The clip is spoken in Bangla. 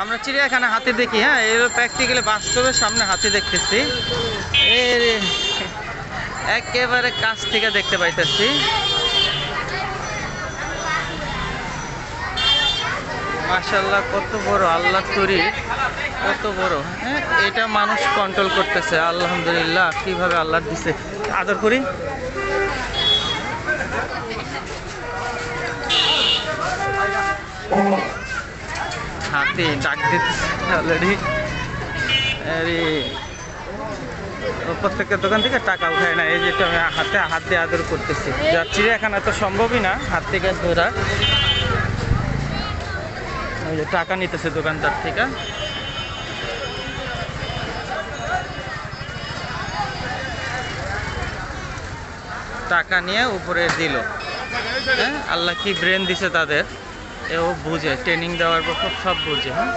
আমরা চিড়িয়াখানা হাতি দেখি হ্যাঁ? এর প্র্যাকটিক্যালি বাস্তবে সামনে হাতি দেখতেছি। একেবারে কাছ থেকে দেখতে পাইতেছি। মাশাল্লাহ কত বড় আল্লাহ তৈরি, কত বড় হ্যাঁ? এটা মানুষ কন্ট্রোল করতেছে, আলহামদুলিল্লাহ, কীভাবে আল্লাহ দিছে। আদর করি। হাতি ডাক দিতেছে অলরেডি প্রত্যেকটা দোকান থেকে টাকা উঠায় না, এই যেটা আমি হাতে হাত দিয়ে আদর করতেছি। যা চিড়িয়াখানা তো সম্ভবই না, হাত থেকে ধরা। যে টাকা নিতেছে দোকানদার থেকে। টাকা নিয়ে উপরে দিল। হ্যাঁ আল্লাহ কি ব্রেন দিছে তাদের। এও বুঝে ট্রেনিং দেওয়ার পর সব- সব বুঝে হ্যাঁ?